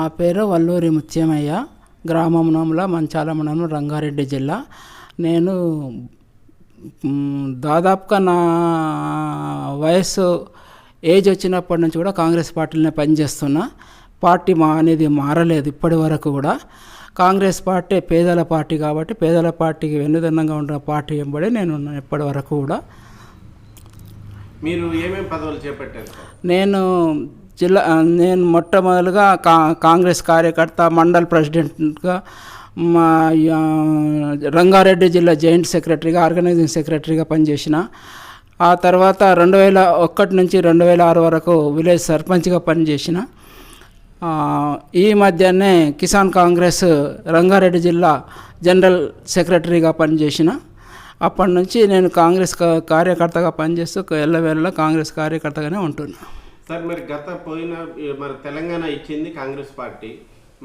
నా పేరు వల్లూరి ముత్యమయ్య. గ్రామంలో మంచాల మండలం రంగారెడ్డి జిల్లా. నేను దాదాపుగా నా వయస్సు ఏజ్ వచ్చినప్పటి నుంచి కూడా కాంగ్రెస్ పార్టీలోనే పనిచేస్తున్నా. పార్టీ మా అనేది మారలేదు ఇప్పటి వరకు కూడా. కాంగ్రెస్ పార్టీ పేదల పార్టీ కాబట్టి పేదల పార్టీకి వెన్నుదన్నంగా ఉన్న పార్టీ వెంబడి నేను ఇప్పటి వరకు కూడా. మీరు ఏమేం పదవులు చేపట్టారు నేను జిల్లా నేను మొట్టమొదలుగా కా కాంగ్రెస్ కార్యకర్త మండల్ ప్రెసిడెంట్గా మా రంగారెడ్డి జిల్లా జాయింట్ సెక్రటరీగా ఆర్గనైజింగ్ సెక్రటరీగా పనిచేసిన. ఆ తర్వాత రెండు వేల ఒకటి నుంచి రెండు వేల ఆరు వరకు విలేజ్ సర్పంచ్గా పనిచేసిన. ఈ మధ్యనే కిసాన్ కాంగ్రెస్ రంగారెడ్డి జిల్లా జనరల్ సెక్రటరీగా పనిచేసిన. అప్పటి నుంచి నేను కాంగ్రెస్ కార్యకర్తగా పనిచేస్తూ ఎల్లవేళలా కాంగ్రెస్ కార్యకర్తగానే ఉంటున్నాను సార్ మరి గత పోయిన మరి తెలంగాణ ఇచ్చింది కాంగ్రెస్ పార్టీ.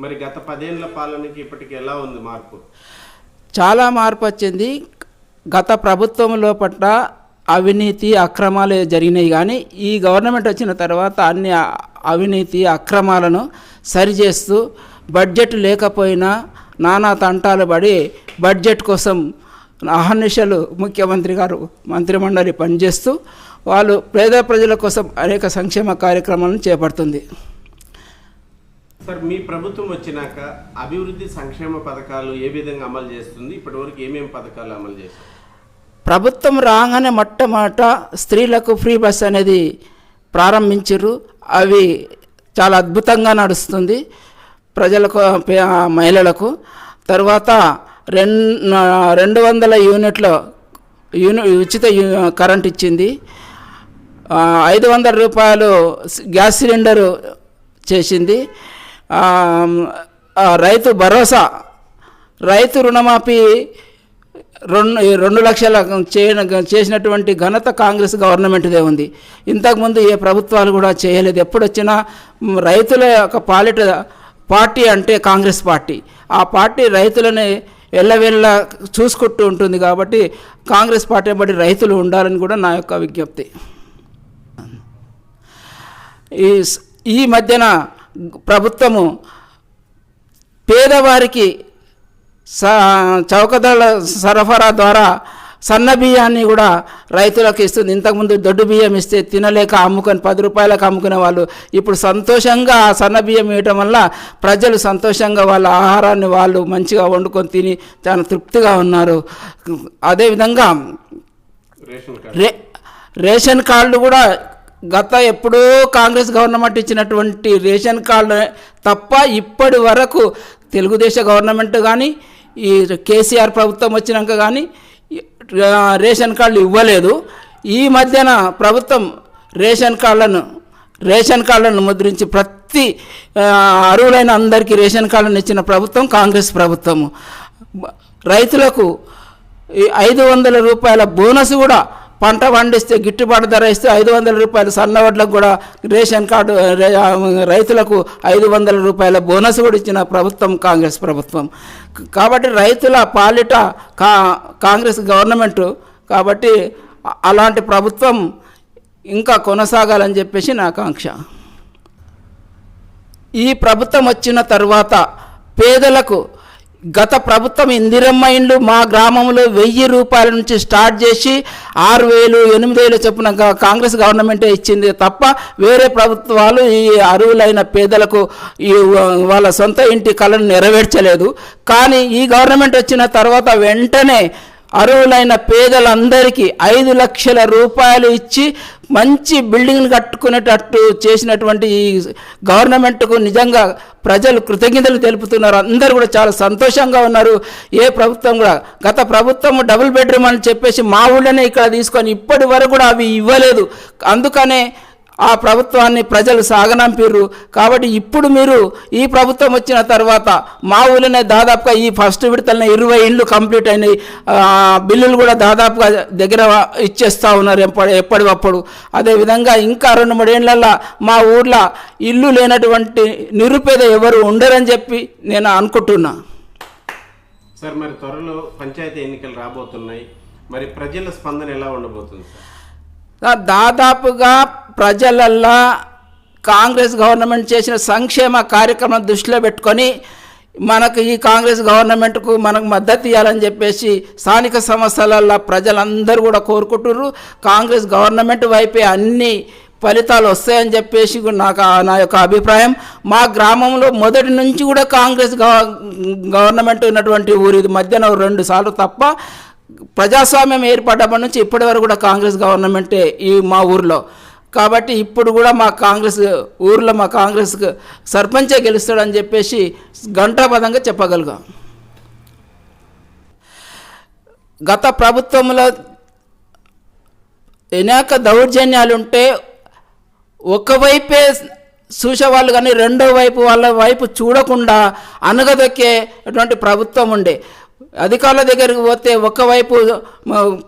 మరి గత పదేళ్ళ పాలనకి ఇప్పటికి ఎలా ఉంది మార్పు? చాలా మార్పు వచ్చింది. గత ప్రభుత్వంలో పట్ల అవినీతి అక్రమాలు జరిగినాయి కానీ ఈ గవర్నమెంట్ వచ్చిన తర్వాత అన్ని అవినీతి అక్రమాలను సరిచేస్తూ బడ్జెట్ లేకపోయినా నానా తంటాలు పడి బడ్జెట్ కోసం అహర్నిశలు ముఖ్యమంత్రి గారు మంత్రిమండలి పనిచేస్తూ వాళ్ళు పేద ప్రజల కోసం అనేక సంక్షేమ కార్యక్రమాలను చేపడుతుంది. సార్ మీ ప్రభుత్వం వచ్చినాక అభివృద్ధి సంక్షేమ పథకాలు ఏ విధంగా అమలు చేస్తుంది? ఇప్పటివరకు ఏమేం పథకాలు అమలు చేస్తుంది ప్రభుత్వం రాగానే మొట్టమొదట స్త్రీలకు ఫ్రీ బస్ అనేది ప్రారంభించారు అవి చాలా అద్భుతంగా నడుస్తుంది ప్రజలకు మహిళలకు. తర్వాత రెన్ రెండు వందల యూనిట్ల యూని ఉచిత యు- కరెంట్ ఇచ్చింది. ఐదు వందల రూపాయలు గ్యాస్ సిలిండరు చేసింది. రైతు భరోసా రైతు రుణమాఫీ రెండు రెండు లక్షల చేయన చేసినటువంటి ఘనత కాంగ్రెస్ గవర్నమెంట్దే ఉంది. ఇంతకుముందు ఏ ప్రభుత్వాలు కూడా చేయలేదు. ఎప్పుడు వచ్చినా రైతుల యొక్క పాలిట పార్టీ అంటే కాంగ్రెస్ పార్టీ. ఆ పార్టీ రైతులని ఎల్లవెల్ల చూసుకుంటూ ఉంటుంది కాబట్టి కాంగ్రెస్ పార్టీ బట్టి రైతులు ఉండాలని కూడా నా యొక్క విజ్ఞప్తి. ఈ ఈ మధ్యన ప్రభుత్వము పేదవారికి స చౌకధరల సరఫరా ద్వారా సన్న బియ్యాన్ని కూడా రైతులకు ఇస్తుంది. ఇంతకుముందు దొడ్డు బియ్యం ఇస్తే తినలేక అమ్ముకొని పది రూపాయలకు అమ్ముకునే వాళ్ళు ఇప్పుడు సంతోషంగా ఆ సన్న బియ్యం ఇవ్వటం వల్ల ప్రజలు సంతోషంగా వాళ్ళ ఆహారాన్ని వాళ్ళు మంచిగా వండుకొని తిని చాలా తృప్తిగా ఉన్నారు. అదేవిధంగా రేషన్ కార్డు. రే రేషన్ కార్డులు కూడా గత ఎప్పుడో కాంగ్రెస్ గవర్నమెంట్ ఇచ్చినటువంటి రేషన్ కార్డు తప్ప ఇప్పటి వరకు తెలుగుదేశం గవర్నమెంట్ కానీ ఈ కేసీఆర్ ప్రభుత్వం వచ్చినాక కానీ రేషన్ కార్డులు ఇవ్వలేదు. ఈ మధ్యన ప్రభుత్వం రేషన్ కార్డులను రేషన్ కార్డులను ముద్రించి ప్రతి అరువులైన అందరికీ రేషన్ కార్డులను ఇచ్చిన ప్రభుత్వం కాంగ్రెస్ ప్రభుత్వము. రైతులకు ఐదు వందల రూపాయల బోనస్ కూడా పంట పండిస్తే గిట్టుబాటు ధర ఇస్తే ఐదు వందల రూపాయలు సన్న వడ్లకు కూడా రేషన్ కార్డు రైతులకు ఐదు వందల రూపాయల బోనస్ కూడా ఇచ్చిన ప్రభుత్వం కాంగ్రెస్ ప్రభుత్వం. కాబట్టి రైతుల పాలిట కా కాంగ్రెస్ గవర్నమెంట్ కాబట్టి అలాంటి ప్రభుత్వం ఇంకా కొనసాగాలని చెప్పేసి నా ఆకాంక్ష. ఈ ప్రభుత్వం వచ్చిన తర్వాత పేదలకు గత ప్రభుత్వం ఇందిరమ్మ ఇండ్లు మా గ్రామంలో వెయ్యి రూపాయల నుంచి స్టార్ట్ చేసి ఆరు వేలు ఎనిమిది వేలు చొప్పున కాంగ్రెస్ గవర్నమెంటే ఇచ్చింది తప్ప వేరే ప్రభుత్వాలు ఈ అరువులైన పేదలకు ఈ వాళ్ళ సొంత ఇంటి కళను నెరవేర్చలేదు. కానీ ఈ గవర్నమెంట్ వచ్చిన తర్వాత వెంటనే అరువులైన పేదలందరికీ ఐదు లక్షల రూపాయలు ఇచ్చి మంచి బిల్డింగ్లు కట్టుకునేటట్టు చేసినటువంటి ఈ గవర్నమెంట్కు నిజంగా ప్రజలు కృతజ్ఞతలు తెలుపుతున్నారు. అందరూ కూడా చాలా సంతోషంగా ఉన్నారు. ఏ ప్రభుత్వం కూడా గత ప్రభుత్వం డబుల్ బెడ్రూమ్ అని చెప్పేసి మా ఊళ్ళోనే ఇక్కడ తీసుకొని ఇప్పటి వరకు కూడా అవి ఇవ్వలేదు. అందుకనే ఆ ప్రభుత్వాన్ని ప్రజలు సాగనంపిర్రు. కాబట్టి ఇప్పుడు మీరు ఈ ప్రభుత్వం వచ్చిన తర్వాత మా ఊళ్ళోనే దాదాపుగా ఈ ఫస్ట్ విడతలనే ఇరవై ఇండ్లు కంప్లీట్ అయినాయి. బిల్లులు కూడా దాదాపుగా దగ్గర ఇచ్చేస్తూ ఉన్నారు ఎప్పటి ఎప్పటికప్పుడు అదేవిధంగా ఇంకా రెండు మూడేళ్ళలో మా ఊర్లో ఇల్లు లేనటువంటి నిరుపేద ఎవరు ఉండరని చెప్పి నేను అనుకుంటున్నా. సార్ మరి త్వరలో పంచాయతీ ఎన్నికలు రాబోతున్నాయి. మరి ప్రజల స్పందన ఎలా ఉండబోతుంది సార్? దాదాపుగా ప్రజలల్లా కాంగ్రెస్ గవర్నమెంట్ చేసిన సంక్షేమ కార్యక్రమం దృష్టిలో పెట్టుకొని మనకు ఈ కాంగ్రెస్ గవర్నమెంట్కు మనకు మద్దతు ఇవ్వాలని చెప్పేసి స్థానిక సంస్థలల్లో ప్రజలందరూ కూడా కోరుకుంటున్నారు కాంగ్రెస్ గవర్నమెంట్ వైపే అన్ని ఫలితాలు వస్తాయని చెప్పేసి నాకు ఆ- నా యొక్క అభిప్రాయం. మా గ్రామంలో మొదటి నుంచి కూడా కాంగ్రెస్ గవ- గవర్నమెంట్ ఉన్నటువంటి ఊరు ఇది. మధ్యాహ్నం రెండు సార్లు తప్ప ప్రజాస్వామ్యం ఏర్పడ్డప్పటి నుంచి ఇప్పటి వరకు కూడా కాంగ్రెస్ గవర్నమెంటే ఈ మా ఊర్లో. కాబట్టి ఇప్పుడు కూడా మా కాంగ్రెస్ ఊర్లో మా కాంగ్రెస్ సర్పంచే గెలుస్తాడని చెప్పేసి గంటాపదంగా చెప్పగలుగుతాం. గత ప్రభుత్వంలో అనేక దౌర్జన్యాలు ఉంటే ఒకవైపే చూసేవాళ్ళు కానీ రెండో వైపు వాళ్ళ వైపు చూడకుండా అనగదొక్కేటువంటి ప్రభుత్వం ఉండే. అధికారుల దగ్గరికి పోతే ఒకవైపు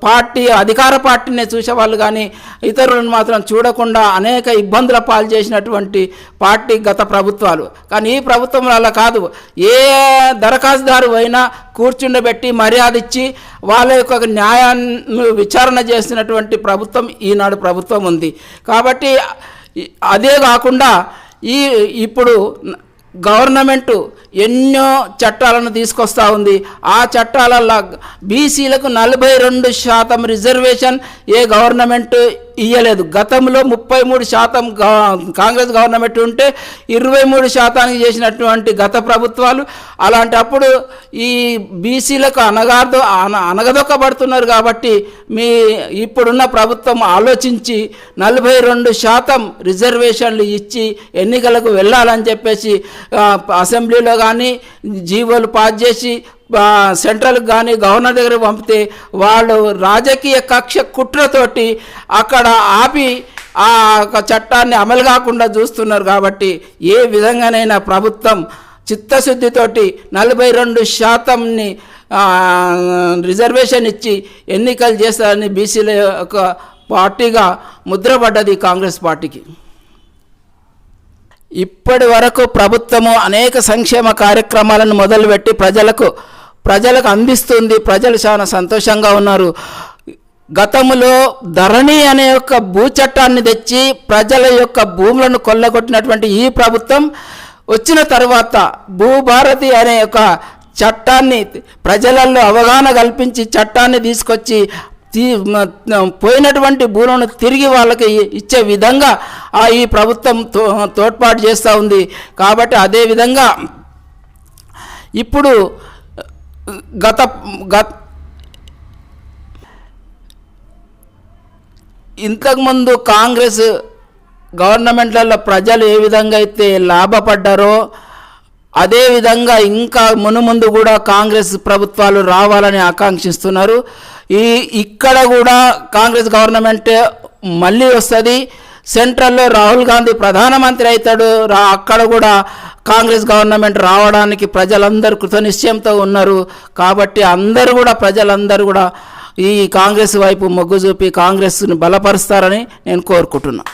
పార్టీ అధికార పార్టీనే చూసేవాళ్ళు కానీ ఇతరులను మాత్రం చూడకుండా అనేక ఇబ్బందుల పాలు చేసినటువంటి పార్టీ గత ప్రభుత్వాలు. కానీ ఈ ప్రభుత్వం అలా కాదు. ఏ దరఖాస్తుదారు అయినా కూర్చుండబెట్టి మర్యాద ఇచ్చి వాళ్ళ యొక్క న్యాయాన్ని విచారణ చేసినటువంటి ప్రభుత్వం ఈనాడు ప్రభుత్వం ఉంది. కాబట్టి అదే కాకుండా ఈ ఇప్పుడు గవర్నమెంటు ఎన్నో చట్టాలను తీసుకొస్తా ఉంది. ఆ చట్టాలలో బీసీలకు నలభై రెండు శాతం రిజర్వేషన్ ఏ గవర్నమెంట్ ఇయ్యలేదు. గతంలో ముప్పై మూడు శాతం కాంగ్రెస్ గవర్నమెంట్ ఉంటే ఇరవై మూడు శాతానికి చేసినటువంటి గత ప్రభుత్వాలు అలాంటప్పుడు ఈ బీసీలకు అనగాదో అన అనగదొక్కబడుతున్నారు కాబట్టి మీ ఇప్పుడున్న ప్రభుత్వం ఆలోచించి నలభై రెండు శాతం రిజర్వేషన్లు ఇచ్చి ఎన్నికలకు వెళ్ళాలని చెప్పేసి అసెంబ్లీలో కానీ జీవోలు పాస్ చేసి సెంట్రల్కి కానీ గవర్నర్ దగ్గర పంపితే వాళ్ళు రాజకీయ కక్ష కుట్రతోటి అక్కడ ఆపి ఆ యొక్క చట్టాన్ని అమలు కాకుండా చూస్తున్నారు కాబట్టి ఏ విధంగానైనా ప్రభుత్వం చిత్తశుద్ధితోటి నలభై రెండు శాతంని రిజర్వేషన్ ఇచ్చి ఎన్నికలు చేస్తారని బీసీల యొక్క పార్టీగా ముద్రపడ్డది కాంగ్రెస్ పార్టీకి. ఇప్పటి వరకు ప్రభుత్వము అనేక సంక్షేమ కార్యక్రమాలను మొదలుపెట్టి ప్రజలకు ప్రజలకు అందిస్తుంది. ప్రజలు చాలా సంతోషంగా ఉన్నారు. గతంలో ధరణి అనే యొక్క భూ చట్టాన్ని తెచ్చి ప్రజల యొక్క భూములను కొల్లగొట్టినటువంటి ఈ ప్రభుత్వం వచ్చిన తర్వాత భూభారతి అనే ఒక చట్టాన్ని ప్రజలలో అవగాహన కల్పించి చట్టాన్ని తీసుకొచ్చి తీ- పోయినటువంటి భూములను తిరిగి వాళ్ళకి ఇచ్చే విధంగా ఆ ఈ ప్రభుత్వం తో తోడ్పాటు చేస్తూ ఉంది. కాబట్టి అదే విధంగా ఇప్పుడు గత గత ఇంతకుముందు కాంగ్రెస్ గవర్నమెంట్లలో ప్రజలు ఏ విధంగా అయితే లాభపడ్డారో అదేవిధంగా ఇంకా మునుముందు కూడా కాంగ్రెస్ ప్రభుత్వాలు రావాలని ఆకాంక్షిస్తున్నారు. ఈ ఇక్కడ కూడా కాంగ్రెస్ గవర్నమెంట్ మళ్ళీ వస్తుంది. సెంట్రల్లో రాహుల్ గాంధీ ప్రధానమంత్రి అవుతాడు. రా అక్కడ కూడా కాంగ్రెస్ గవర్నమెంట్ రావడానికి ప్రజలందరూ కృతనిశ్చయంతో ఉన్నారు. కాబట్టి అందరూ కూడా ప్రజలందరూ కూడా ఈ కాంగ్రెస్ వైపు మొగ్గు చూపి కాంగ్రెస్ని బలపరుస్తారని నేను కోరుకుంటున్నాను